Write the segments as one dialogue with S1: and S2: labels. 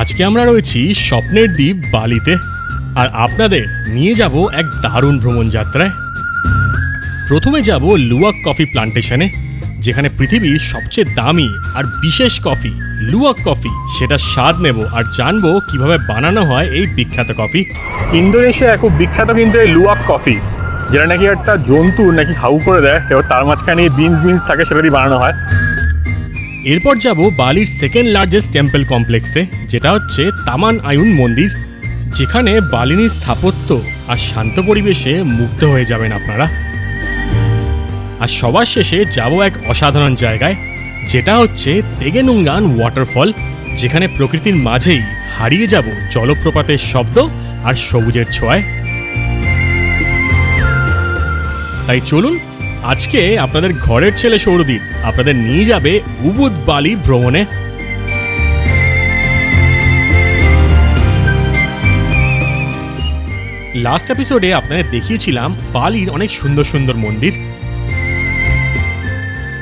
S1: আজকে আমরা রয়েছি স্বপ্নের দ্বীপ বালিতে। আর আপনাদের নিয়ে যাব এক দারুণ ভ্রমণ যাত্রায়। প্রথমে যাব লুয়াক কফি প্লান্টেশনে, যেখানে পৃথিবীর সবচেয়ে দামি আর বিশেষ কফি, লুয়াক কফি সেটা স্বাদ নেব আর জানব কীভাবে বানানো হয় এই বিখ্যাত কফি।
S2: ইন্দোনেশিয়া খুব বিখ্যাত কিন্তু এই লুয়াক কফি, যেটা নাকি একটা জন্তু নাকি হাউ করে দেয় এবার তার মাঝখানে বিনস বিনস থাকে, সেটা বানানো হয়।
S1: এরপর যাব বালির সেকেন্ড লার্জেস্ট টেম্পল কমপ্লেক্সে যেটা হচ্ছে তামান আয়ুন মন্দির, যেখানে বালিনী স্থাপত্য আর শান্ত পরিবেশে মুগ্ধ হয়ে যাবেন আপনারা। আর সবার শেষে যাব এক অসাধারণ জায়গায়, যেটা হচ্ছে তেগেনুঙ্গান ওয়াটারফল যেখানে প্রকৃতির মাঝেই হারিয়ে যাব জলপ্রপাতের শব্দ আর সবুজের ছোঁয়ায়। তাই চলুন আজকে আপনাদের ঘরের ছেলে সৌরদীপ আপনাদের নিয়ে যাবে উবুদ বালি ভ্রমণে। লাস্ট এপিসোডে আপনাদের দেখিয়েছিলাম বালির অনেক সুন্দর সুন্দর মন্দির।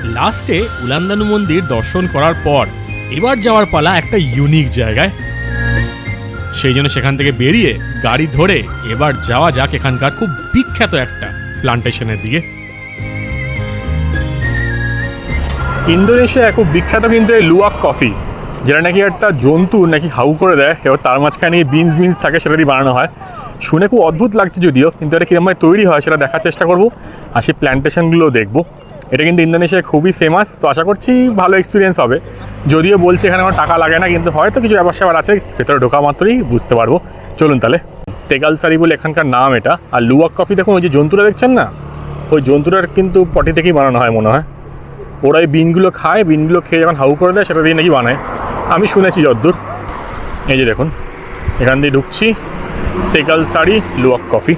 S1: লাস্টে উলান্দানু মন্দির দর্শন করার পর এবার যাওয়ার পালা একটা ইউনিক জায়গায়। সেই জন্য সেখান থেকে বেরিয়ে গাড়ি ধরে এবার যাওয়া যাক এখানকার খুব বিখ্যাত একটা প্লান্টেশনের দিকে।
S2: ইন্দোনেশিয়া খুব বিখ্যাত কিন্তু এই লুয়াক কফি, যেটা নাকি একটা জন্তু নাকি হাউ করে দেয়, এবার তার মাঝখানে বিনস বিনস থাকে সেটা দিয়ে বানানো হয়। শুনে খুব অদ্ভুত লাগছে যদিও, কিন্তু এটা কীরকমভাবে তৈরি হয় সেটা দেখার চেষ্টা করব আর সেই প্ল্যান্টেশনগুলো দেখব। এটা কিন্তু ইন্দোনেশিয়ায় খুবই ফেমাস তো আশা করছি ভালো এক্সপিরিয়েন্স হবে। যদিও বলছে এখানে আমার টাকা লাগে না, কিন্তু হয়তো কিছু ব্যাপার স্যাপার আছে, ভেতরে ঢোকা মাত্রই বুঝতে পারব। চলুন তাহলে। তেগালসারি বলে এখানকার নাম এটা। আর লুয়াক কফি দেখুন, ওই যে জন্তুরা দেখছেন না? ওই জন্তুটার কিন্তু পটি থেকেই বানানো হয় মনে হয়। ওরা এই বিনগুলো খায় বিনগুলো খেয়ে যখন হাউ করে দেয় সেটা দিয়ে নাকি বানায় আমি শুনেছি যদ্দূর এই যে দেখুন এখান দিয়ে ঢুকছি তেকাল sari luwak coffee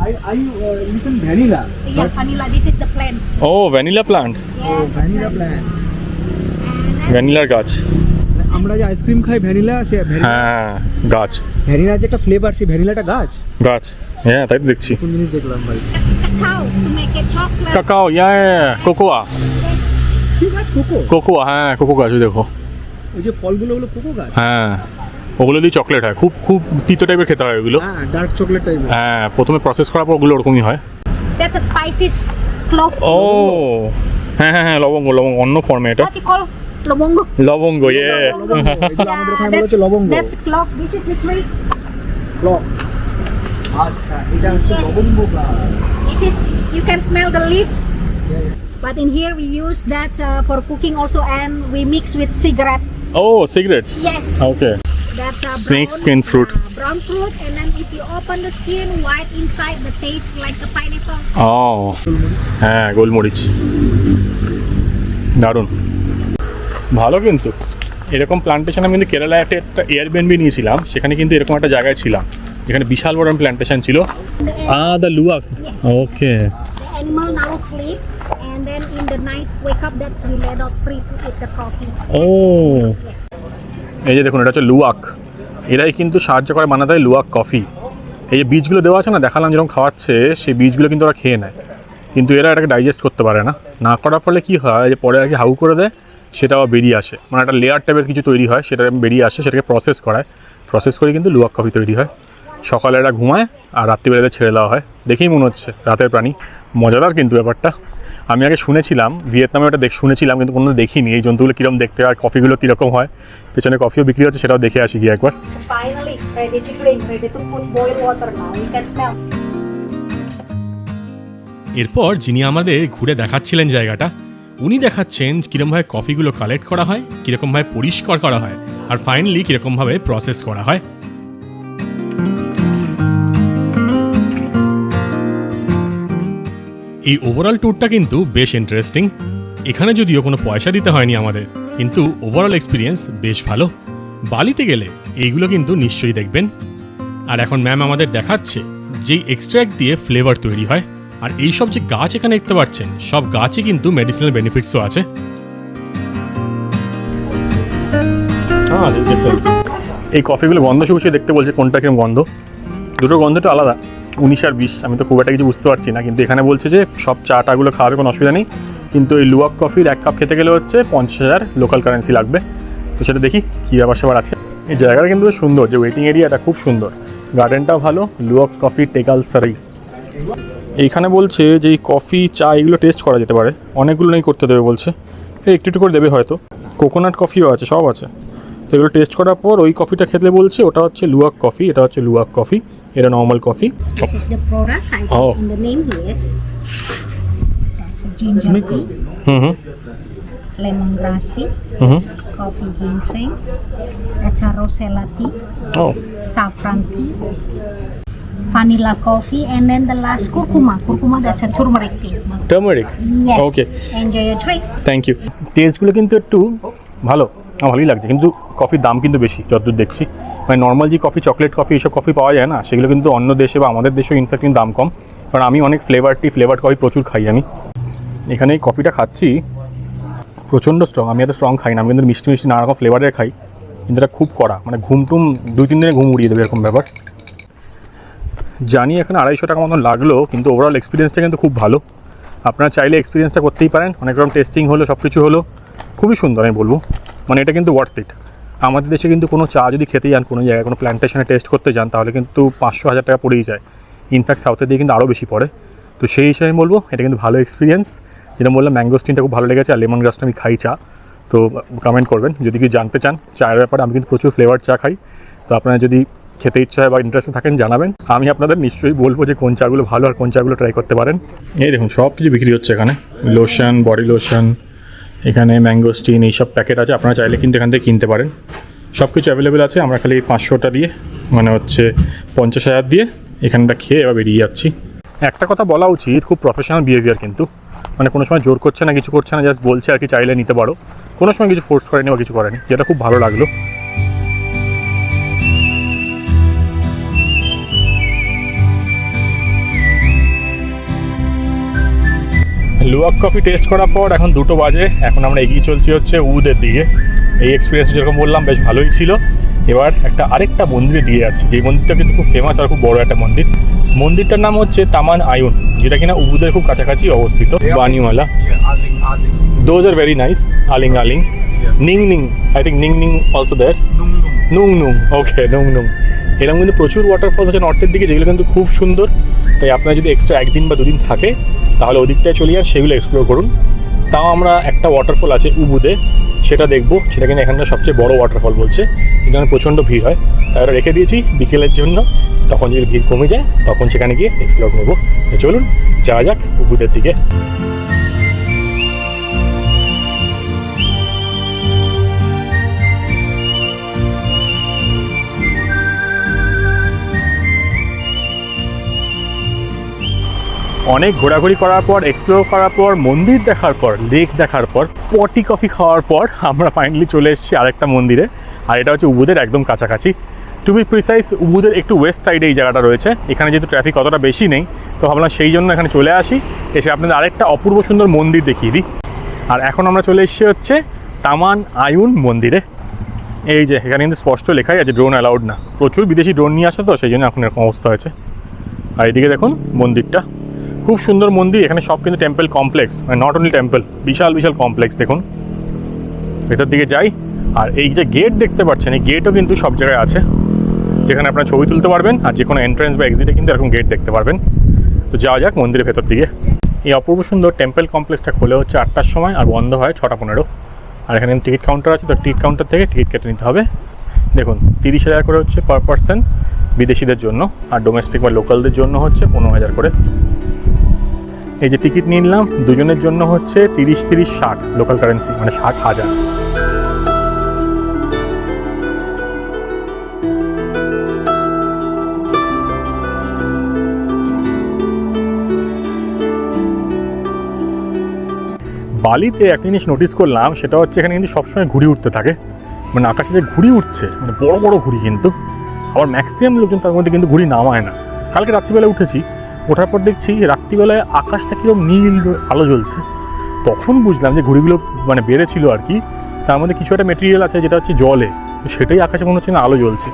S3: I, I uh, listen vanilla.
S4: Yeah, vanilla. This is the plant.
S2: O vanilla plant
S4: Yes.
S3: Vanilla plant.
S2: ভ্যানিলার গাছ
S3: আমরা যে আইসক্রিম খাই ভ্যানিলা সে
S2: হ্যাঁ গাছ
S3: ভ্যানিলার যে একটা ফ্লেভার সেই ভ্যানিলাটা গাছ
S2: গাছ হ্যাঁ তাই তো দেখছি
S3: কোন জিনিস দেখলাম ভাই
S4: cacao to make it chocolate.
S2: Cacao yeah cocoa
S4: Yes.
S3: কি গাছ? কোকো
S2: কোকোয়া হ্যাঁ কোকো গাছ ওই দেখো।
S3: ওই যে ফলগুলো ওগুলো কোকো গাছ?
S2: হ্যাঁ ওগুলো দিয়ে চকলেট হয়। খুব খুব তিতো টাইপের খেতে হয় ওগুলো।
S3: হ্যাঁ ডার্ক চকলেট টাইপের
S2: হ্যাঁ প্রথমে প্রসেস করার পর ওগুলো ওরকমই হয়।
S4: That's a spices clove.
S2: ও হ্যাঁ হ্যাঁ হ্যাঁ লবঙ্গ লবঙ্গ অন্য ফর্মে এটা? লবঙ্গ? ইয়ে
S3: লবঙ্গ এগুলো আমাদের ওখানে বলা
S4: that's,
S3: লবঙ্গ।
S4: that's clove. This is licorice.
S3: Clove আচ্ছা এটা হচ্ছে লবঙ্গ গাছ।
S4: This is you can smell the leaf. But in here we use that uh, for cooking also, and we mix with cigarette.
S2: Oh cigarettes
S4: Yes.
S2: Okay
S4: That's a
S2: Snake
S4: brown,
S2: skin fruit.
S4: uh, brown fruit, and then if you open the skin, white inside, the taste like a pineapple.
S2: ও হ্যাঁ গোলমরিচ দারুণ ভালো কিন্তু এরকম plantation আমি কিন্তু কেরালায় একটা এয়ারবিএনবি নিয়েছিলাম সেখানে কিন্তু এরকম একটা জায়গায় ছিলাম যেখানে বিশাল বড় প্লান্টেশন ছিল। আ
S4: the
S2: luwak
S4: okay animal now sleep, and then in the night wake up. That's we let out free to eat the coffee.
S2: ও এই যে দেখুন এটা হচ্ছে লুয়াক এরাই কিন্তু সাহায্য করে বানাতে হয় লুয়াক কফি এই যে বীজগুলো দেওয়া আছে না দেখালাম যেরকম খাওয়াচ্ছে সেই বীজগুলো কিন্তু ওরা খেয়ে নেয়। কিন্তু এরা এটাকে ডাইজেস্ট করতে পারে না। না করার ফলে কি হয় যে পরে আর কি হাউ করে দেয় সেটা আবার বেরিয়ে আসে। মানে একটা লেয়ার টাইপের কিছু তৈরি হয় সেটা বেরিয়ে আসে সেটাকে প্রসেস করায়। প্রসেস করে কিন্তু লুয়াক কফি তৈরি হয়। সকালে এরা ঘুমায় আর রাত্রিবেলাতে ছেড়ে দেওয়া হয়। দেখেই মনে হচ্ছে রাতের প্রাণী। মজাদার কিন্তু ব্যাপারটা। আমি আগে শুনেছিলাম ভিয়েতনামে ওটা দেখ শুনেছিলাম কিন্তু কোনো দেখিনি। এই জন্তুগুলো কীরকম দেখতে হয় কফিগুলো কীরকম হয় পেছনে কফিও বিক্রি হচ্ছে সেটাও দেখে আসি গিয়ে একবার.
S1: এরপর যিনি আমাদের ঘুরে দেখাচ্ছিলেন জায়গাটা উনি দেখাচ্ছেন কীরকমভাবে কফিগুলো কালেক্ট করা হয় কীরকমভাবে পরিষ্কার করা হয় আর ফাইনালি কীরকমভাবে প্রসেস করা হয়। এই ওভারঅল ট্যুরটা কিন্তু বেশ ইন্টারেস্টিং এখানে যদিও কোনো পয়সা দিতে হয়নি আমাদের, কিন্তু ওভারঅল এক্সপিরিয়েন্স বেশ ভালো। বালিতে গেলে এইগুলো কিন্তু নিশ্চয়ই দেখবেন। আর এখন ম্যাম আমাদের দেখাচ্ছে যেই এক্সট্র্যাক্ট দিয়ে ফ্লেভার তৈরি হয়, আর এই সব যে গাছ এখানে দেখতে পাচ্ছেন, সব গাছই কিন্তু মেডিসিনাল বেনিফিটসও আছে।
S2: এই কফিগুলো গন্ধ শুকিয়ে দেখতে বলছে কোনটা কীরকম গন্ধ। দুটো গন্ধটা আলাদা। উনিশ আর বিশ, আমি তো খুব একটা কিছু বুঝতে পারছি না, কিন্তু এখানে বলছে যে সব চা টাগুলো খাওয়াবে, কোনো অসুবিধা নেই। কিন্তু এই লুয়াক কফির এক কাপ খেতে গেলে হচ্ছে পঞ্চাশ হাজার লোকাল কারেন্সি লাগবে। তো সেটা দেখি কী ব্যাপার স্যাপার আছে। এই জায়গাটা কিন্তু সুন্দর, যে ওয়েটিং এরিয়াটা খুব সুন্দর। গার্ডেনটাও ভালো, লুয়ক কফি, টেকাল সারাই এইখানে বলছে যে এই কফি, চা এগুলো টেস্ট করা যেতে পারে। অনেকগুলো নেই করতে দেবে বলছে। একটু একটু করে দেবে হয়তো। কোকোনাট কফিও আছে, সব আছে। তো এগুলো টেস্ট করার পর ওই কফিটা খেতে বলছে, ওটা হচ্ছে লুয়াক কফি, এটা হচ্ছে luwak coffee. এটা normal coffee
S4: This is the product. I
S2: Oh.
S4: in the name yes. That's a ginger tea,
S2: hmm hmm
S4: lemongrass tea,
S2: hmm hmm
S4: coffee ginseng. That's a rosella tea,
S2: O
S4: saffron tea, vanilla coffee, and then the last curcuma. Curcuma that's a turmeric tea.
S2: Turmeric
S4: Yes.
S2: Okay.
S4: Enjoy your drink.
S2: Thank you টেস্টগুলো কিন্তু একটু ভালো আমার ভালোই লাগছে কিন্তু কফির দাম কিন্তু বেশি, যতদূর দেখছি। মানে নর্মাল যে কফি চকলেট কফি এইসব কফি পাওয়া যায় না, সেগুলো কিন্তু অন্য দেশে বা আমাদের দেশেও ইনফ্যাক্ট কিন্তু দাম কম। কারণ আমি অনেক ফ্লেভার টি ফ্লেভার কফি প্রচুর খাই আমি। এখানে কফিটা খাচ্ছি, প্রচণ্ড স্ট্রং আমি এত স্ট্রং খাই না, আমি কিন্তু মিষ্টি মিষ্টি নানা রকম ফ্লেভারের খাই, কিন্তু এটা খুব কড়া মানে ঘুম টুম দুই তিন দিনে ঘুম উড়িয়ে দেবে এরকম ব্যাপার। জানি এখানে আড়াইশো টাকা মতন লাগল, কিন্তু ওভারঅল এক্সপিরিয়েন্সটা কিন্তু খুব ভালো। আপনারা চাইলে এক্সপিরিয়েন্সটা করতেই পারেন, অনেক রকম টেস্টিং হলো সব কিছু হলো, খুবই সুন্দর আমি বলব। মানে এটা কিন্তু ওয়ার্থ ইট আমাদের দেশে কিন্তু কোনো চা যদি খেতে যান, কোনো জায়গায় কোনো প্ল্যান্টেশনে টেস্ট করতে যান, তাহলে কিন্তু পাঁচশো হাজার টাকা পড়েই যায়। ইনফ্যাক্ট সাউথের দিকে কিন্তু আরও বেশি পড়ে। তো সেই হিসাবে আমি বলব, এটা কিন্তু ভালো এক্সপিরিয়েন্স যেটা বললাম ম্যাঙ্গো স্টিনটা খুব ভালো লেগেছে, আর লেমন গ্রাসটা আমি খাই চা। তো কমেন্ট করবেন, যদি কি জানতে চান চায়ের ব্যাপারে, আমি কিন্তু প্রচুর ফ্লেভার চা খাই। তো আপনারা যদি খেতে ইচ্ছা হয় বা ইন্টারেস্টে থাকেন, জানাবেন। আমি আপনাদের নিশ্চয়ই বলব যে কোন চাগুলো ভালো আর কোন চাগুলো ট্রাই করতে পারেন। এই দেখুন সব কিছু বিক্রি হচ্ছে এখানে। লোশন বডি লোশন এখানে ম্যাঙ্গো স্টিন এইসব প্যাকেট আছে। আপনারা চাইলে কিন্তু এখান থেকে কিনতে পারেন। সব কিছু অ্যাভেলেবেল আছে। আমরা খালি পাঁচশোটা দিয়ে মানে হচ্ছে পঞ্চাশ হাজার দিয়ে এখানটা খেয়ে এবার বেরিয়ে যাচ্ছি। একটা কথা বলা উচিত, খুব প্রফেশনাল বিহেভিয়ার কিন্তু। মানে কোনো সময় জোর করছে না, কিছু করছে না জাস্ট বলছে আর কি, চাইলে নিতে পারো। কোনো সময় কিছু ফোর্স করেনি বা কিছু করেনি, যেটা খুব ভালো লাগল। লুয়াক কফি টেস্ট করার পর এখন দুটো বাজে। এখন আমরা এগিয়ে চলছি হচ্ছে উদের দিকে। এই এক্সপিরিয়েন্স যেরকম বললাম বেশ ভালোই ছিল। এবার একটা আরেকটা মন্দিরে দিয়ে যাচ্ছি। যে মন্দিরটা কিন্তু খুব ফেমাস আর খুব বড় একটা মন্দির। মন্দিরটার নাম হচ্ছে তামান আয়ুন যেটা কিনা উবুদের খুব কাছাকাছি অবস্থিত। বানিওয়ালা দোজ আর ভেরি নাইস আলিং আলিং। নিং নিং। আই থিঙ্ক নিং নিং অলসো দেয়ার নুং নুং। ওকে নুং নুং। এরকম কিন্তু প্রচুর ওয়াটারফলস আছে নর্থের দিকে, যেগুলো কিন্তু খুব সুন্দর। তাই আপনার যদি এক্সট্রা একদিন বা দুদিন থাকে, তাহলে ওদিকটায় চলে যান, সেগুলো এক্সপ্লোর করুন। তাও আমরা একটা ওয়াটারফল আছে উবুদে, সেটা দেখব। সেটা কিন্তু এখানকার সবচেয়ে বড় ওয়াটারফল বলছে। এখানে প্রচণ্ড ভিড় হয়। তাই ওটা রেখে দিয়েছি বিকেলের জন্য। তখন যদি ভিড় কমে যায়, তখন সেখানে গিয়ে এক্সপ্লোর করব। চলুন, যাওয়া যাক উবুদের দিকে। অনেক ঘোরাঘুরি করার পর এক্সপ্লোর করার পর, মন্দির দেখার পর লেক দেখার পর পটি কফি খাওয়ার পর আমরা ফাইনালি চলে এসেছি আরেকটা মন্দিরে। আর এটা হচ্ছে উবুদের একদম কাছাকাছি। টু বি প্রিসাইজ উবুদের একটু ওয়েস্ট সাইডে এই জায়গাটা রয়েছে। এখানে যেহেতু ট্রাফিক অতটা বেশি নেই, তো ভাবলাম সেই জন্য এখানে চলে আসি। এসে আপনাদের আরেকটা অপূর্ব সুন্দর মন্দির দেখিয়ে দিই। আর এখন আমরা চলে এসেছি হচ্ছে তামান আয়ুন মন্দিরে। এই যে, এখানে কিন্তু স্পষ্ট লেখাই আছে ড্রোন অ্যালাউড না। প্রচুর বিদেশি ড্রোন নিয়ে আসে তো, সেই জন্য এখন এরকম অবস্থা হয়েছে। আর এদিকে দেখুন মন্দিরটা। খুব সুন্দর মন্দির, এখানে সব কিন্তু টেম্পল কমপ্লেক্স মানে নট অনলি টেম্পল বিশাল বিশাল কমপ্লেক্স দেখুন। ভেতর দিকে যাই, আর এই যে গেট দেখতে পাচ্ছেন, এই গেটও কিন্তু সব জায়গায় আছে। যেখানে আপনারা ছবি তুলতে পারবেন, আর যে কোনো এন্ট্রেন্স বা এক্সিটে কিন্তু এরকম গেট দেখতে পারবেন। তো যাওয়া যাক মন্দিরের ভেতর দিকে। এই অপূর্ব সুন্দর টেম্পল কমপ্লেক্সটা খোলে হচ্ছে আটটার সময়, আর বন্ধ হয় ছটা পনেরো। আর এখানে টিকিট কাউন্টার আছে, তো টিকিট কাউন্টার থেকে টিকিট কেটে নিতে হবে। দেখুন, তিরিশ হাজার করে হচ্ছে পার পার্সন বিদেশিদের জন্য আর ডোমেস্টিক বা লোকালদের জন্য হচ্ছে পনেরো হাজার করে। এই যে টিকিট নিলাম, দুজনের জন্য হচ্ছে তিরিশ তিরিশ ষাট লোকাল কারেন্সি মানে ষাট হাজার। বালিতে একটা জিনিস নোটিস করলাম, সেটা হচ্ছে এখানে কিন্তু সবসময় ঘুড়ি উঠতে থাকে। মানে আকাশে যে ঘুড়ি উঠছে মানে বড় বড় ঘুড়ি কিন্তু। আবার ম্যাক্সিমাম লোকজন তার মধ্যে কিন্তু ঘুড়ি নামায় না। কালকে রাত্রিবেলা উঠেছি, ওঠার পর দেখছি রাত্রিবেলায় আকাশটা কীরকম নীল আলো জ্বলছে। তখন বুঝলাম যে ঘুড়িগুলো মানে বেড়েছিল আর কি, তার মধ্যে কিছু একটা মেটেরিয়াল আছে যেটা হচ্ছে জলে সেটাই আকাশে মনে হচ্ছে না আলো জ্বলছে।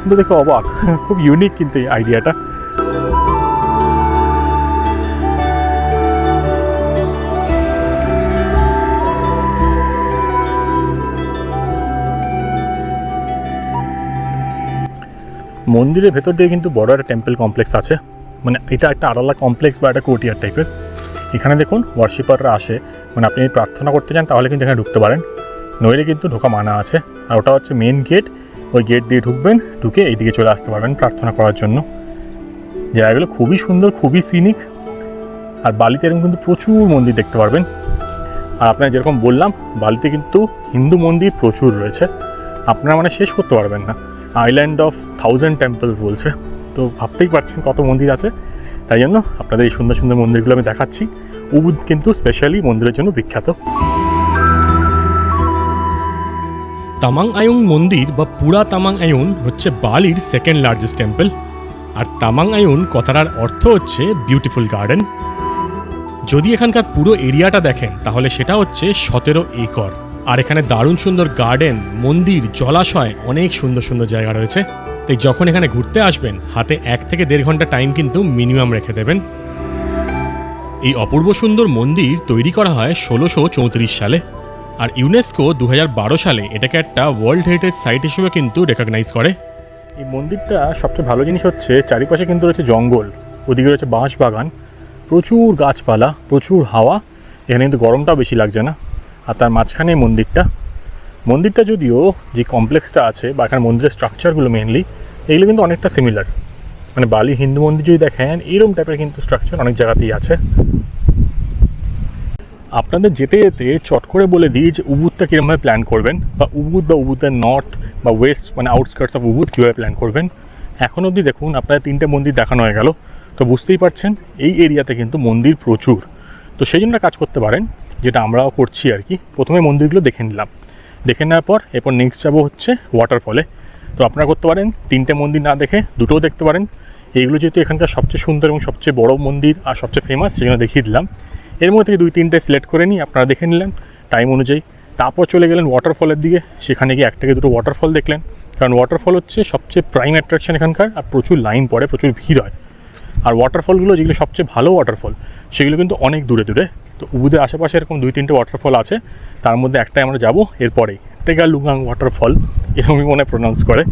S2: কিন্তু দেখে অবাক, খুব ইউনিক কিন্তু এই আইডিয়াটা মন্দিরের ভেতর দিয়ে কিন্তু বড় একটা টেম্পল কমপ্লেক্স আছে। মানে এটা একটা আলাদা কমপ্লেক্স বা একটা কোর্টিয়ার টাইপের এখানে দেখুন ওয়ার্শিপাররা আসে। মানে আপনি প্রার্থনা করতে চান তাহলে কিন্তু এখানে ঢুকতে পারেন। নইলে কিন্তু ঢোকা মানা আছে। আর ওটা হচ্ছে মেন গেট ওই গেট দিয়ে ঢুকবেন, ঢুকে এইদিকে চলে আসতে পারবেন প্রার্থনা করার জন্য। জায়গাগুলো খুবই সুন্দর, খুবই সিনিক আর বালিতে এরকম কিন্তু প্রচুর মন্দির দেখতে পারবেন। আর আপনারা যেরকম বললাম, বালিতে কিন্তু হিন্দু মন্দির প্রচুর রয়েছে। আপনারা মানে শেষ করতে পারবেন না। আইল্যান্ড অফ থাউজেন্ড টেম্পলস বলছে। তো ভাবতেই পারছেন কত মন্দির আছে। তাই জন্য আপনাদের এই সুন্দর সুন্দর মন্দিরগুলো আমি দেখাচ্ছি। উবুদ কিন্তু স্পেশালি মন্দিরের জন্য বিখ্যাত।
S1: তামাং আয়ুং মন্দির বা পুরা তামাং আয়ুন হচ্ছে বালির সেকেন্ড লার্জেস্ট টেম্পল আর তামাং আয়ুন কথাটার অর্থ হচ্ছে বিউটিফুল গার্ডেন যদি এখানকার পুরো এরিয়াটা দেখেন, তাহলে সেটা হচ্ছে সতেরো একর। আর এখানে দারুণ সুন্দর গার্ডেন, মন্দির, জলাশয়, অনেক সুন্দর সুন্দর জায়গা রয়েছে। তাই যখন এখানে ঘুরতে আসবেন, হাতে এক থেকে দেড় ঘণ্টা টাইম কিন্তু মিনিমাম রেখে দেবেন। এই অপূর্ব সুন্দর মন্দির তৈরি করা হয় ষোলোশো চৌত্রিশ সালে। আর ইউনেস্কো দু হাজার বারো সালে এটাকে একটা ওয়ার্ল্ড হেরিটেজ সাইট হিসেবে কিন্তু রেকগনাইজ করে।
S2: এই মন্দিরটা সবচেয়ে ভালো জিনিস হচ্ছে, চারিপাশে কিন্তু রয়েছে জঙ্গল, ওদিকে রয়েছে বাঁশ বাগান প্রচুর গাছপালা, প্রচুর হাওয়া, এখানে কিন্তু গরমটাও বেশি লাগছে না। আর তার মাঝখানে মন্দিরটা। মন্দিরটা যদিও যে কমপ্লেক্সটা আছে বা এখানে মন্দিরের স্ট্রাকচারগুলো মেনলি এগুলো কিন্তু অনেকটা সিমিলার মানে বালি হিন্দু মন্দির যদি দেখেন এরকম টাইপের কিন্তু স্ট্রাকচার অনেক জায়গাতেই আছে। আপনাদের যেতে যেতে চট করে বলে দিই যে উবুদটা কীরকমভাবে প্ল্যান করবেন, বা উবুদ বা উবুদের নর্থ বা ওয়েস্ট মানে আউটস্কার্টস অফ উবুদ কীভাবে প্ল্যান করবেন। এখন অবধি দেখুন, আপনাদের তিনটে মন্দির দেখানো হয়ে গেল। তো বুঝতেই পারছেন, এই এরিয়াতে কিন্তু মন্দির প্রচুর। তো সেই জন্য কাজ করতে পারেন যেটা আমরাও করছি আর কি। প্রথমে মন্দিরগুলো দেখে নিলাম। দেখে নেওয়ার পর এরপর নেক্সট যাব হচ্ছে ওয়াটারফলে তো আপনারা করতে পারেন, তিনটে মন্দির না দেখে দুটোও দেখতে পারেন। এইগুলো যেহেতু এখানকার সবচেয়ে সুন্দর এবং সবচেয়ে বড় মন্দির আর সবচেয়ে ফেমাস সেজন্য দেখিয়ে দিলাম। এর মধ্যে থেকে দুই, তিনটে সিলেক্ট করে নিই আপনারা দেখে নিলেন টাইম অনুযায়ী। তারপর চলে গেলেন ওয়াটারফলের দিকে। সেখানে গিয়ে এক থেকে দুটো ওয়াটারফল দেখলেন। কারণ ওয়াটারফল হচ্ছে সবচেয়ে প্রাইম অ্যাট্রাকশন এখানকার আর প্রচুর লাইন পড়ে, প্রচুর ভিড় হয়। আর ওয়াটারফলগুলো যেগুলো সবচেয়ে ভালো ওয়াটারফল সেগুলো কিন্তু অনেক দূরে দূরে। তো উবুদের আশেপাশে এরকম দুই তিনটে ওয়াটারফল আছে। তার মধ্যে একটাই আমরা যাব এরপরেই টেগা লুগাং ওয়াটারফল এরকমই মনে প্রোনাউন্স করে।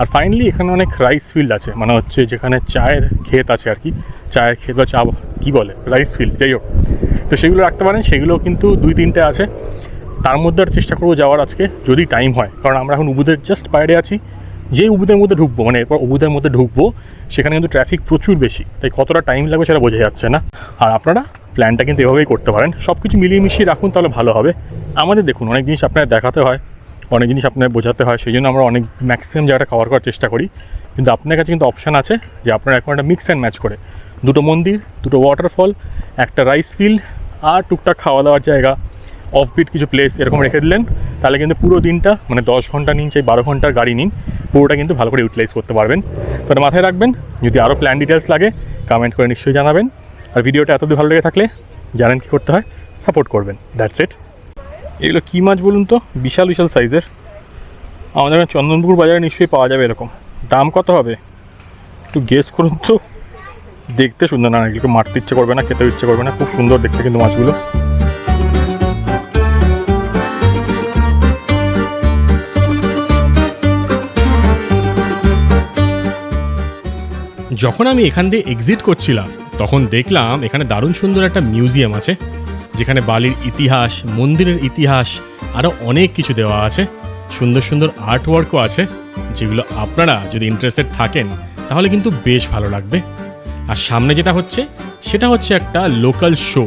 S2: আর ফাইনালি এখানে অনেক রাইস ফিল্ড আছে মানে হচ্ছে যেখানে চায়ের ক্ষেত আছে আর কি। চায়ের ক্ষেত বা চা, কী বলে? রাইস ফিল্ড যাই হোক। তো সেগুলো রাখতে পারেন, সেগুলো কিন্তু দুই তিনটে আছে। তার মধ্যে আর চেষ্টা করব যাওয়ার আজকে, যদি টাইম হয়। কারণ আমরা এখন উবুদের জাস্ট বাইরে আছি। যে উবুদের মধ্যে ঢুকবো মানে এরপর উবুদের মধ্যে ঢুকবো, সেখানে কিন্তু ট্রাফিক প্রচুর বেশি। তাই কতটা টাইম লাগবে সেটা বোঝা যাচ্ছে না। আর আপনারা প্ল্যানটা কিন্তু এভাবেই করতে পারেন। সব কিছু মিলিয়ে মিশিয়ে রাখুন, তাহলে ভালো হবে। আমাদের দেখুন, অনেক জিনিস আপনার দেখাতে হয়, অনেক জিনিস আপনার বোঝাতে হয়, সেই জন্য আমরা অনেক ম্যাক্সিমাম জায়গাটা কভার করার চেষ্টা করি। কিন্তু আপনার কাছে কিন্তু অপশান আছে যে আপনার এখন একটা মিক্স অ্যান্ড ম্যাচ করে। দুটো মন্দির, দুটো ওয়াটারফল একটা রাইস ফিল্ড আর টুকটাক খাওয়া দাওয়ার জায়গা। অফবিট কিছু প্লেস এরকম রেখে দিলেন, তাহলে কিন্তু পুরো দিনটা মানে দশ ঘণ্টা নিন চাই বারো ঘণ্টার গাড়ি নিন, পুরোটা কিন্তু ভালো করে ইউটিলাইজ করতে পারবেন। তাহলে মাথায় রাখবেন, যদি আরও প্ল্যান ডিটেলস লাগে কমেন্ট করে নিশ্চয়ই জানাবেন। আর ভিডিওটা এতদূর ভালো লেগে থাকলে জানেন কী করতে হয় সাপোর্ট করবেন। দ্যাটস ইট এগুলো কী মাছ বলুন তো? বিশাল বিশাল সাইজের আমাদের এখানে চন্দনপুর বাজারে নিশ্চয়ই পাওয়া যাবে এরকম। দাম কত হবে? একটু গেস করুন তো। দেখতে সুন্দর। না এগুলোকে মারতে ইচ্ছে করবে না খেতে ইচ্ছে করবে না। খুব সুন্দর দেখতে কিন্তু মাছগুলো।
S1: যখন আমি এখান দিয়ে এক্সিট করছিলাম তখন দেখলাম এখানে দারুণ সুন্দর একটা মিউজিয়াম আছে, যেখানে বালির ইতিহাস, মন্দিরের ইতিহাস আরও অনেক কিছু দেওয়া আছে। সুন্দর সুন্দর আর্ট ওয়ার্কও আছে, যেগুলো আপনারা যদি ইন্টারেস্টেড থাকেন, তাহলে কিন্তু বেশ ভালো লাগবে। আর সামনে যেটা হচ্ছে, সেটা হচ্ছে একটা লোকাল শো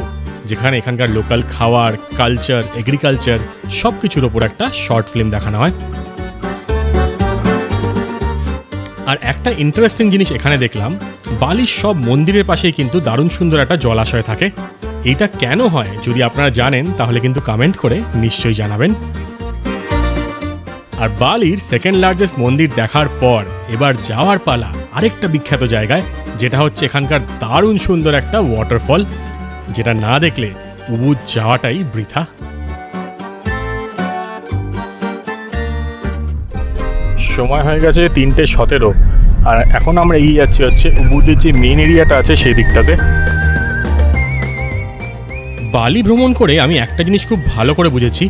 S1: যেখানে এখানকার লোকাল খাওয়ার কালচার এগ্রিকালচার সব কিছুর ওপর একটা শর্ট ফিল্ম দেখানো হয়। আর একটা ইন্টারেস্টিং জিনিস এখানে দেখলাম, বালির সব মন্দিরের পাশেই কিন্তু দারুণ সুন্দর একটা জলাশয় থাকে। এইটা কেন হয় যদি আপনারা জানেন, তাহলে কিন্তু কমেন্ট করে নিশ্চয়ই জানাবেন। আর বালির সেকেন্ড লার্জেস্ট মন্দির দেখার পর, এবার যাওয়ার পালা আরেকটা বিখ্যাত জায়গায়, যেটা হচ্ছে এখানকার দারুণ সুন্দর একটা ওয়াটারফল যেটা না দেখলে উবুদ যাওয়াটাই বৃথা।
S2: সময় হয়ে গেছে তিনটে সতেরো। আর এখন আমরা এগিয়ে যাচ্ছি হচ্ছে উবুদের যে মেন এরিয়াটা আছে সেই দিকটাতে।
S1: বালি ভ্রমণ করে আমি একটা জিনিস খুব ভালো করে বুঝেছি।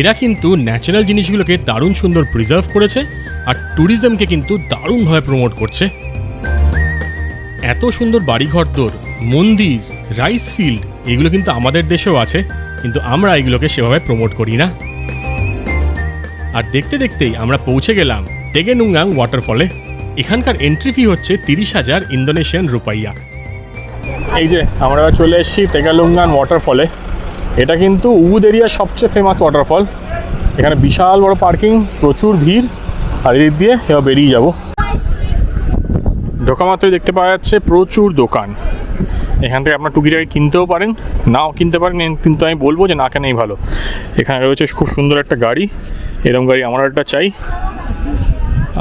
S1: এরা কিন্তু ন্যাচারাল জিনিসগুলোকে দারুণ সুন্দর প্রিজার্ভ করেছে আর ট্যুরিজমকে কিন্তু দারুণভাবে প্রমোট করছে। এত সুন্দর বাড়িঘরদোর মন্দির রাইস ফিল্ড এগুলো কিন্তু আমাদের দেশেও আছে, কিন্তু আমরা এগুলোকে সেভাবে প্রমোট করি না। আর দেখতে দেখতেই আমরা পৌঁছে গেলাম টেগেনুঙ্গাং ওয়াটারফলে এখানকার এন্ট্রি ফি হচ্ছে তিরিশ হাজার ইন্দোনেশিয়ান রুপাইয়া।
S2: এই যে, আমরা চলে এসেছি তেগালুঙ্গান ওয়াটারফলে এটা কিন্তু উবুদ এরিয়ার সবচেয়ে ফেমাস ওয়াটারফল এখানে বিশাল বড় পার্কিং প্রচুর ভিড়। আর এদিক দিয়ে এবার বেরিয়ে যাব। ঢোকা মাত্রই দেখতে পাওয়া যাচ্ছে প্রচুর দোকান। এখান থেকে আপনার টুকিটাকে কিনতেও পারেন, নাও কিনতে পারেন। কিন্তু আমি বলব যে না কেনাই ভালো। এখানে রয়েছে খুব সুন্দর একটা গাড়ি। এরকম গাড়ি আমার একটা চাই।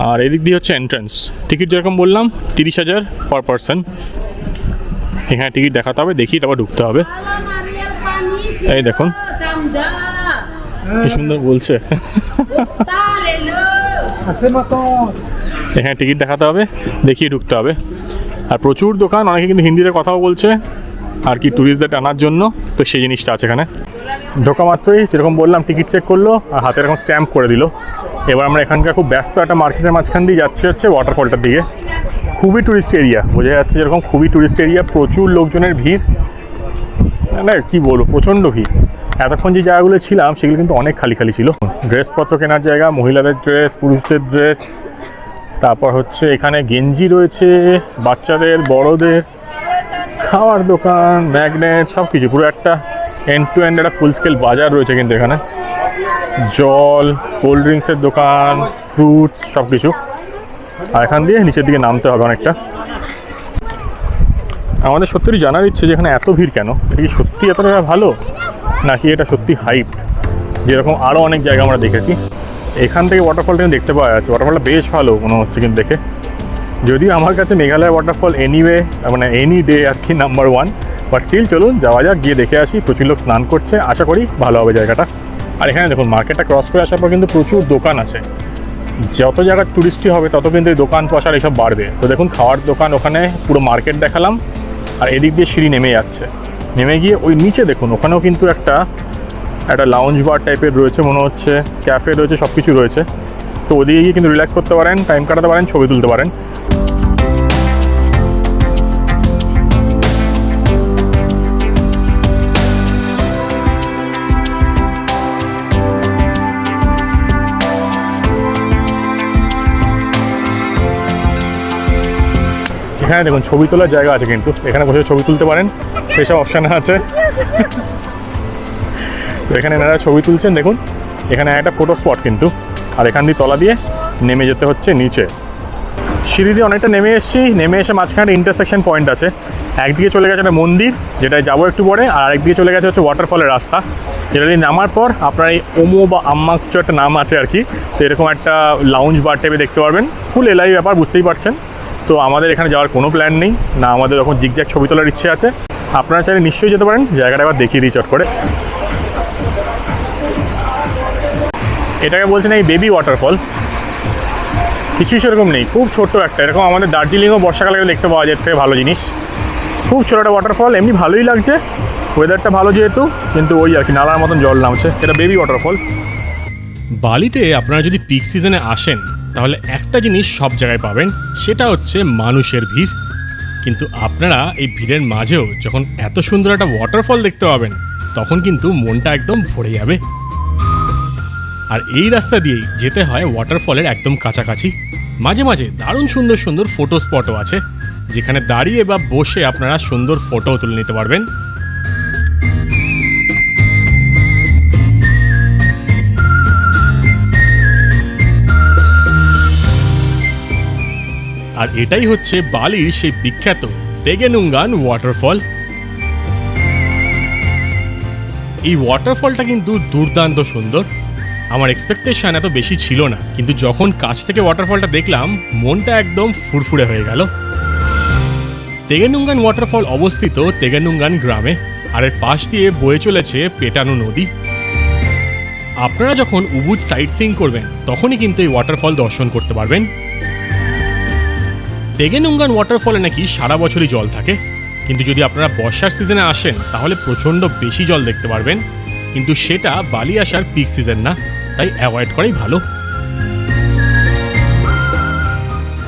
S2: আর এদিক দিয়ে হচ্ছে এন্ট্রান্স টিকিট যেরকম বললাম, তিরিশ হাজার পার পারসন এখানে টিকিট দেখাতে হবে দেখি তারপর ঢুকতে হবে। এই দেখুন। কি সুন্দর বলছে। এখানে টিকিট দেখাতে হবে, দেখিয়ে ঢুকতে হবে। আর প্রচুর দোকান, অনেকে কিন্তু হিন্দিতে কথাও বলছে। আর কি ট্যুরিস্টদের টানার জন্য, তো সেই জিনিসটা আছে এখানে। ঢোকা মাত্রই, যেরকম বললাম টিকিট চেক করল, আর হাতে এরকম স্ট্যাম্প করে দিল। এবার আমরা এখানকার খুব ব্যস্ত একটা মার্কেটের মাঝখান দিয়ে যাচ্ছি হচ্ছে ওয়াটারফলটার দিকে। খুবই ট্যুরিস্ট এরিয়া বোঝা যাচ্ছে যেরকম খুবই ট্যুরিস্ট এরিয়া প্রচুর লোকজনের ভিড়। না কি বলব, প্রচণ্ড ভিড়। এতক্ষণ যে জায়গাগুলো ছিলাম, সেগুলো কিন্তু অনেক খালি খালি ছিল। ড্রেসপত্র কেনার জায়গা, মহিলাদের ড্রেস, পুরুষদের ড্রেস। তারপর হচ্ছে এখানে গেঞ্জি রয়েছে, বাচ্চাদের, বড়দের, খাওয়ার দোকান ম্যাগনেট সব কিছু পুরো একটা এন্ড টু এন্ড একটা ফুল স্কেল বাজার রয়েছে কিন্তু এখানে। জল কোল্ড ড্রিঙ্কসের দোকান ফ্রুটস সব কিছু আর এখান দিয়ে নিচের দিকে নামতে হবে অনেকটা। আমাদের সত্যি জানার ইচ্ছে যে এখানে এত ভিড় কেন? এটা কি সত্যি এতটা ভালো? নাকি এটা সত্যি হাইপ যেরকম আরও অনেক জায়গা আমরা দেখেছি। এখান থেকে ওয়াটারফলটা কিন্তু দেখতে পাওয়া যাচ্ছে। ওয়াটারফলটা বেশ ভালো মনে হচ্ছে কিন্তু দেখে। যদিও আমার কাছে মেঘালয় ওয়াটারফল এনিওয়ে মানে এনি ডে আর কি নাম্বার ওয়ান বাট স্টিল চলুন, যাওয়া যাক, গিয়ে দেখে আসি, প্রচুর লোক স্নান করছে, আশা করি ভালো হবে জায়গাটা। আর এখানে দেখুন মার্কেটটা ক্রস করে আসার পর কিন্তু প্রচুর দোকান আছে। যত জায়গার টুরিস্টই হবে, তত কিন্তু এই দোকান পশার এসব বাড়বে। তো দেখুন, খাওয়ার দোকান ওখানে, পুরো মার্কেট দেখালাম। আর এদিক দিয়ে সিঁড়ি নেমে যাচ্ছে। নেমে গিয়ে ওই নিচে দেখুন, ওখানেও কিন্তু একটা একটা লাউঞ্জ বার টাইপের রয়েছে মনে হচ্ছে। ক্যাফে রয়েছে সব কিছু রয়েছে। তো ওদিকে গিয়ে কিন্তু রিল্যাক্স করতে পারেন টাইম কাটাতে পারেন, ছবি তুলতে পারেন। এখানে দেখুন, ছবি তোলার জায়গা আছে কিন্তু। এখানে বসে ছবি তুলতে পারেন। সেসব অপশান আছে। তো এখানে এনারা ছবি তুলছেন, দেখুন। এখানে একটা ফটো স্পট কিন্তু। আর এখান দিয়ে তলা দিয়ে নেমে যেতে হচ্ছে নিচে। সিঁড়ি দিয়ে অনেকটা নেমে এসেছি। নেমে এসে মাঝখানে ইন্টারসেকশন পয়েন্ট আছে। একদিকে চলে গেছে একটা মন্দির, যেটায় যাব একটু পরে। আর আরেকদিকে চলে গেছে হচ্ছে ওয়াটারফলের রাস্তা। যেটা দিয়ে নামার পর আপনার এই ওমো বা আম্মা কিছু একটা নাম আছে আর কি। তো এরকম একটা লাউঞ্জ বার টাইপে দেখতে পারবেন। ফুল এলাই ব্যাপার, বুঝতেই পারছেন। তো আমাদের এখানে যাওয়ার কোনো প্ল্যান নেই। না আমাদের এখন জিগজ্যাগ ছবি তোলার ইচ্ছে আছে, আপনারা চাইলে নিশ্চয়ই যেতে পারেন। জায়গাটা একবার দেখিয়ে দিই চট করে। এটাকে বলছেন এই বেবি ওয়াটারফল কিছুই সেরকম নেই। খুব ছোট্ট একটা। এরকম আমাদের দার্জিলিংও বর্ষাকালে দেখতে পাওয়া যায় ভালো জিনিস। খুব ছোটো একটা ওয়াটারফল এমনি ভালোই লাগছে। ওয়েদারটা ভালো যেহেতু, কিন্তু ওই আর কি, নালার মতন জল নামছে। এটা বেবি ওয়াটারফল
S1: বালিতে আপনারা যদি পিক সিজনে আসেন তাহলে একটা জিনিস সব জায়গায় পাবেন, সেটা হচ্ছে মানুষের ভিড়। কিন্তু আপনারা এই ভিড়ের মাঝেও যখন এত সুন্দর একটা ওয়াটারফল দেখতে পাবেন, তখন কিন্তু মনটা একদম ভরে যাবে। আর এই রাস্তা দিয়েই যেতে হয় ওয়াটারফলের একদম কাছাকাছি। মাঝে মাঝে দারুণ সুন্দর সুন্দর ফটো স্পটও আছে, যেখানে দাঁড়িয়ে বা বসে আপনারা সুন্দর ফটোও তুলে নিতে পারবেন। আর এটাই হচ্ছে বালির সেই বিখ্যাত তেগেনুঙ্গান ওয়াটারফল এই ওয়াটারফলটা কিন্তু দুর্দান্ত সুন্দর। আমার এক্সপেকটেশন এত বেশি ছিল না, কিন্তু যখন কাছ থেকে ওয়াটারফলটা দেখলাম, মনটা একদম ফুরফুরে হয়ে গেল। তেগেনুঙ্গান ওয়াটারফল অবস্থিত তেগেনুঙ্গান গ্রামে, আর এর পাশ দিয়ে বয়ে চলেছে পেটানো নদী। আপনারা যখন উবুজ সাইট সিং করবেন, তখনই কিন্তু এই ওয়াটারফল দর্শন করতে পারবেন। তেগেনুঙ্গান ওয়াটারফলে নাকি সারা বছরই জল থাকে? কিন্তু যদি আপনারা বর্ষার সিজনে আসেন, তাহলে প্রচণ্ড বেশি জল দেখতে পারবেন। কিন্তু সেটা বালি আসার পিক সিজন না, তাই অ্যাভয়েড করাই ভালো।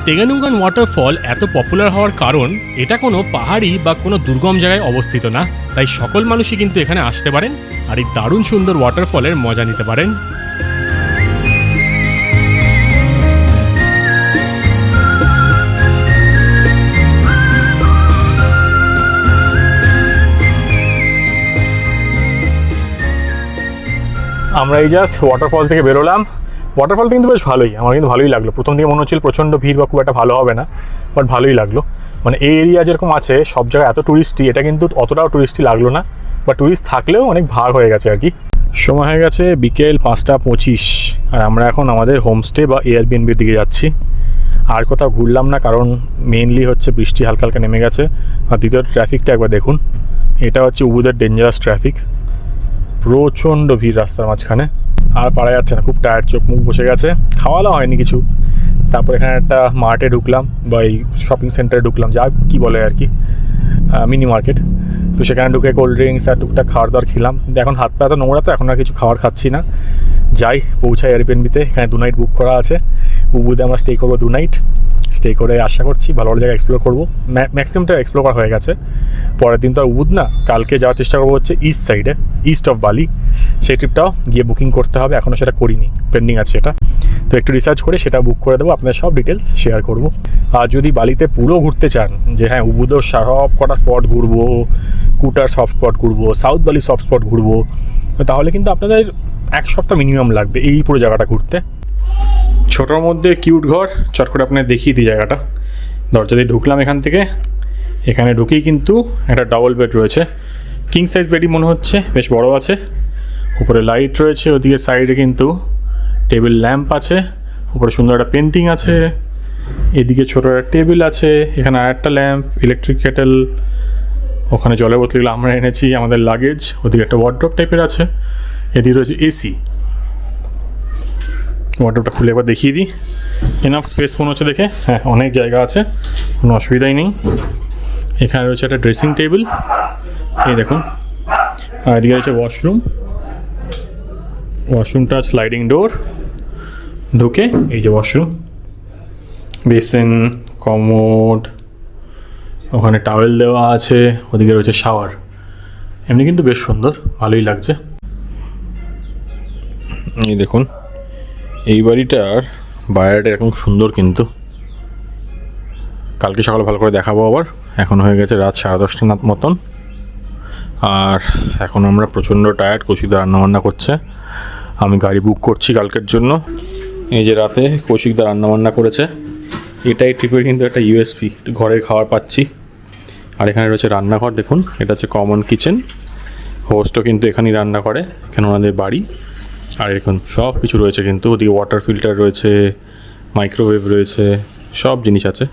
S1: তেগানুগান ওয়াটারফল এত পপুলার হওয়ার কারণ, এটা কোনো পাহাড়ি বা কোনো দুর্গম জায়গায় অবস্থিত না। তাই সকল মানুষই কিন্তু এখানে আসতে পারেন আর এই দারুণ সুন্দর ওয়াটারফলের মজা নিতে পারেন।
S2: আমরা এই জাস্ট ওয়াটারফল থেকে বেরোলাম। ওয়াটারফলটা কিন্তু বেশ ভালোই, আমার কিন্তু ভালোই লাগল। প্রথম দিকে মনে হচ্ছিল প্রচণ্ড ভিড় বা খুব একটা ভালো হবে না বাট ভালোই লাগল। মানে এই এরিয়া যেরকম আছে, সব জায়গায় এত টুরিস্টই এটা কিন্তু অতটাও টুরিস্টই লাগল না বা টুরিস্ট থাকলেও অনেক ভাগ হয়ে গেছে আর কি। সময় হয়ে গেছে বিকেল পাঁচটা পঁচিশ, আর আমরা এখন আমাদের হোমস্টে বা এয়ারবিএনবির দিকে যাচ্ছি। আর কোথাও ঘুরলাম না, কারণ মেনলি হচ্ছে বৃষ্টি হালকা হালকা নেমে গেছে। আর দ্বিতীয় ট্রাফিকটা একবার দেখুন, এটা হচ্ছে উবুদের ডেঞ্জারাস ট্রাফিক প্রচণ্ড ভিড় রাস্তার মাঝখানে। আর পারা যাচ্ছে না, খুব টায়ার চোখ মুখ বসে গেছে। খাওয়া দাওয়া হয়নি কিছু। তারপর এখানে একটা মার্টে ঢুকলাম বা এই শপিং সেন্টারে ঢুকলাম, যা কি বলে আর কি মিনি মার্কেট তো সেখানে ঢুকে কোল্ড ড্রিঙ্কস আর টুকটাক খাওয়ার দাওয়ার খেলাম। এখন হাত পা তো নোংরা তো, এখন আর কিছু খাবার খাচ্ছি না। যাই, পৌঁছাই এয়ারবিএনবিতে এখানে দু নাইট বুক করা আছে। উবুতে আমরা স্টে করব দু নাইট স্টে করে আশা করছি ভালো ভালো জায়গা এক্সপ্লোর করব। ম্যাক্সিমামটা এক্সপ্লোর করা হয়ে গেছে। পরের দিন তো আর উবুদ না। কালকে যাওয়ার চেষ্টা করব হচ্ছে ইস্ট সাইডে ইস্ট অফ বালি সেই ট্রিপটাও গিয়ে বুকিং করতে হবে। এখনও সেটা করিনি। পেন্ডিং আছে সেটা। তো একটু রিসার্চ করে সেটা বুক করে দেবো। আপনার সব ডিটেলস শেয়ার করব। আর যদি বালিতে পুরো ঘুরতে চান, যে হ্যাঁ উবুদেও সব কটা স্পট ঘুরবো, কুটার সব স্পট ঘুরবো সাউথ বালি সব স্পট ঘুরবো, তাহলে কিন্তু আপনাদের এক সপ্তাহ মিনিমাম লাগবে এই পুরো জায়গাটা ঘুরতে। ছোটোর মধ্যে কিউট ঘর। চট করে আপনার দেখিয়ে দিই জায়গাটা। দরজা দিয়ে ঢুকলাম এখান থেকে। এখানে ঢুকেই কিন্তু একটা ডাবল বেড রয়েছে। কিং সাইজ বেডই মনে হচ্ছে, বেশ বড় আছে। উপরে লাইট রয়েছে, ওদিকে সাইডে কিন্তু টেবিল ল্যাম্প আছে। উপরে সুন্দর একটা পেন্টিং আছে। এদিকে ছোটো একটা টেবিল আছে, এখানে আর একটা ল্যাম্প ইলেকট্রিক কেটেল ওখানে জলের বোতলগুলো আমরা এনেছি, আমাদের লাগেজ ওদিকে একটা ওয়ার্ড্রপ টাইপের আছে। এদিকে রয়েছে এসি ওয়ার্ড্রপটা খুলে একবার দেখিয়ে দিই। এনাফ স্পেস মনে হচ্ছে দেখে। হ্যাঁ অনেক জায়গা আছে। কোনো অসুবিধাই নেই। এখানে রয়েছে একটা ড্রেসিং টেবিল এই দেখুন। আর এদিকে রয়েছে ওয়াশরুম ওয়াশরুমটা স্লাইডিং ডোর ঢুকে এই যে ওয়াশরুম বেসিন কমোড ওখানে টাওয়েল দেওয়া আছে। ওদিকে রয়েছে শাওয়ার এমনি কিন্তু বেশ সুন্দর। ভালোই লাগছে। এই দেখুন। এই বাড়িটার বাইরেটা এরকম সুন্দর কিন্তু। কালকে সকালে ভালো করে দেখাবো আবার। এখন হয়ে গেছে রাত সাড়ে দশটা নাত মতন। আর এখন আমরা প্রচণ্ড টায়ার্ড কৌশিকদা রান্নাবান্না করছে। আমি গাড়ি বুক করছি কালকের জন্য। এই যে রাতে কৌশিকদা রান্নাবান্না করেছে। এটাই ট্রিপের কিন্তু একটা ইউএসপি ঘরের খাবার পাচ্ছি। আর এখানে রয়েছে রান্নাঘর, দেখুন। এটা হচ্ছে কমন কিচেন হোস্টও কিন্তু এখানেই রান্না করে, এখানে ওনাদের বাড়ি। আর এরকম সব কিছু রয়েছে কিন্তু, ওদিকে ওয়াটার ফিল্টার রয়েছে মাইক্রোওয়েভ রয়েছে, সব জিনিস আছে।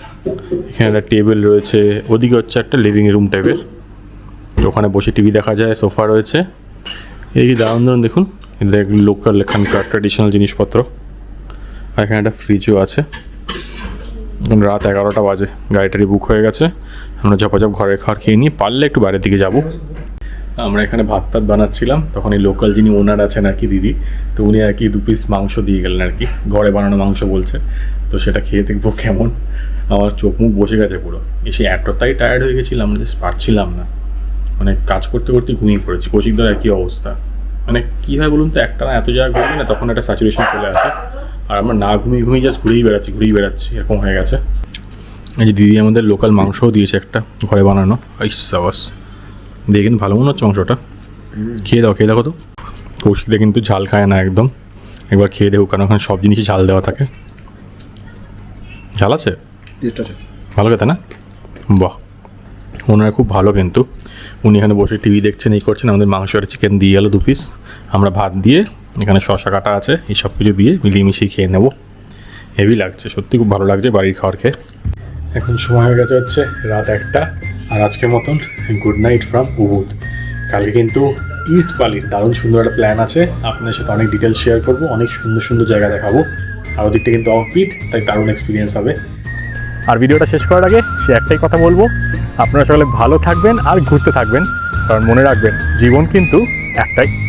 S2: এখানে একটা টেবিল রয়েছে, ওদিকে হচ্ছে একটা লিভিং রুম টাইপের ওখানে বসে টিভি দেখা যায় সোফা রয়েছে। এই দারুণ দারুণ দেখুন লোকাল এখানকার ট্র্যাডিশনাল জিনিসপত্র। আর এখানে একটা ফ্রিজও আছে। এখন রাত এগারোটা বাজে, গাড়িটারি বুক হয়ে গেছে। আমরা ঝপাঝপ ঘরের খাবার খেয়ে নিয়ে পারলে একটু বাইরের দিকে যাব। আমরা এখানে ভাত টাত বানাচ্ছিলাম, তখন এই লোকাল যিনি ওনার আছেন আর কি দিদি, তো উনি আর কি দু পিস মাংস দিয়ে গেলেন আর কি, ঘরে বানানো মাংস বলছে, তো সেটা খেয়ে দেখব কেমন। আমার চোখ মুখ বসে গেছে পুরো। এসে এতটাই টায়ার্ড হয়ে গেছিলাম যে পারছিলাম না। মানে কাজ করতে করতে ঘুমিয়ে পড়েছি। কৌশিকদার একই অবস্থা? মানে কী হয় বলুন তো একটা না এত জায়গা ঘুরবি না তখন একটা স্যাচুরেশন চলে আসে। আর আমরা না ঘুমিয়ে ঘুমিয়ে জাস্ট ঘুরেই বেড়াচ্ছি ঘুরেই বেড়াচ্ছি, এরকম হয়ে গেছে। এই যে দিদি আমাদের লোকাল মাংসও দিয়েছে একটা, ঘরে বানানো। সাবাস। দিয়ে কিন্তু ভালো মনে হচ্ছে মাংসটা। খেয়ে দাও খেয়ে দেখো তো। কৌশিকদা কিন্তু ঝাল খায় না একদম। একবার খেয়ে দেখো কারণ ওখানে সব জিনিসই ঝাল দেওয়া থাকে। ঝাল আছে? ভালো খেতে না? বাহ। ওনারা খুব ভালো কিন্তু। উনি এখানে বসে টিভি দেখছেন এই করছেন। আমাদের মাংস আর চিকেন দিয়ে গেলো দু পিস আমরা ভাত দিয়ে এখানে শশা কাটা আছে এই সব কিছু দিয়ে মিলিয়ে মিশিয়ে খেয়ে নেব। হেভি লাগছে সত্যি খুব ভালো লাগছে বাড়ির খাবার খেয়ে। এখন সময় হয়ে গেছে হচ্ছে রাত একটা। আর আজকের মতন গুড নাইট ফ্রম উবুদ কালকে কিন্তু ইস্ট বালির দারুণ সুন্দর একটা প্ল্যান আছে। আপনার সাথে অনেক ডিটেলস শেয়ার করব, অনেক সুন্দর সুন্দর জায়গা দেখাবো। আর ওদিকটা কিন্তু অফবিট তাই দারুণ এক্সপিরিয়েন্স হবে। আর ভিডিওটা শেষ করার আগে সে একটাই কথা বলব, আপনারা সকলে ভালো থাকবেন আর ঘুরতে থাকবেন। কারণ মনে রাখবেন, জীবন কিন্তু একটাই।